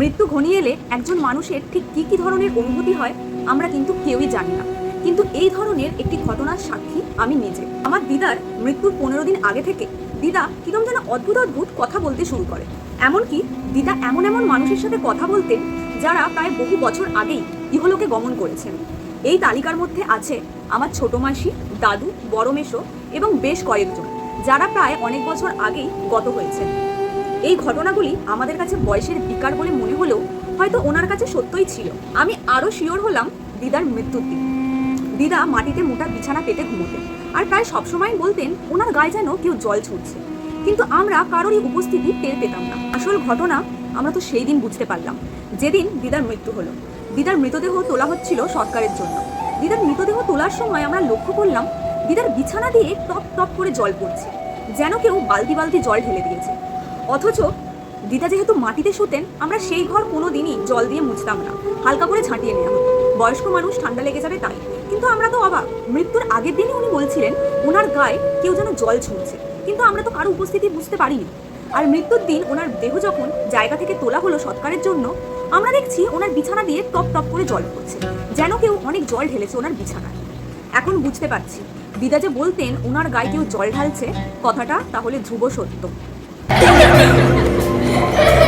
মৃত্যু ঘনিয়ে এলে একজন মানুষের ঠিক কী কী ধরনের অনুভূতি হয়, আমরা কিন্তু কেউই জানি না। কিন্তু এই ধরনের একটি ঘটনার সাক্ষী আমি নিজে। আমার দিদার মৃত্যুর পনেরো দিন আগে থেকে দিদা কিরম যেন অদ্ভুত অদ্ভুত কথা বলতে শুরু করে। এমনকি দিদা এমন এমন মানুষের সাথে কথা বলতেন যারা প্রায় বহু বছর আগেই ইহলোকে গমন করেছেন। এই তালিকার মধ্যে আছে আমার ছোট মাসি, দাদু, বড় মেশো এবং বেশ কয়েকজন, যারা প্রায় অনেক বছর আগেই গত হয়েছেন। এই ঘটনাগুলি আমাদের কাছে বয়সের বিকার বলে মনে হলেও হয়তো ওনার কাছে সত্যই ছিল। আমি আরও শিওর হলাম দিদার মৃত্যুর দিন। দিদা মাটিতে মোটা বিছানা পেতে ঘুমোতেন আর প্রায় সবসময় বলতেন, ওনার গায়ে যেন কেউ জল ছুটছে। কিন্তু আমরা কারোরই উপস্থিতি টের পেতাম না। আসল ঘটনা আমরা তো সেই দিন বুঝতে পারলাম, যেদিন দিদার মৃত্যু হলো। দিদার মৃতদেহ তোলা হচ্ছিল সরকারের জন্য। দিদার মৃতদেহ তোলার সময় আমরা লক্ষ্য করলাম, দিদার বিছানা দিয়ে টপ টপ করে জল পড়ছে, যেন কেউ বালতি বালতি জল ঢেলে দিয়েছে। অথচ দিদা যেহেতু মাটিতে শুতেন, আমরা সেই ঘর কোনো দিনই জল দিয়ে মুছতাম না। হালকা করে ছাঁটিয়ে নেওয়া হতো বয়স্ক মানুষ ঠান্ডা লেগে যাবে তাই। কিন্তু আমরা তো অবাক। মৃত্যুর আগের দিনই উনি বলছিলেন, ওনার গায়ে কেউ যেন জল ছুঁড়ছে। কিন্তু আমরা তো কারও উপস্থিতি বুঝতে পারিনি। আর মৃত্যুর দিন ওনার দেহ যখন জায়গা থেকে তোলা হলো সৎকারের জন্য, আমরা দেখছি ওনার বিছানা দিয়ে টপ টপ করে জল পড়ছে, যেন কেউ অনেক জল ঢেলেছে ওনার বিছানায়। এখন বুঝতে পারছি, দিদা যে বলতেন, ওনার গায়ে কেউ জল ঢালছে, কথাটা তাহলে ধ্রুব সত্য। Thank you.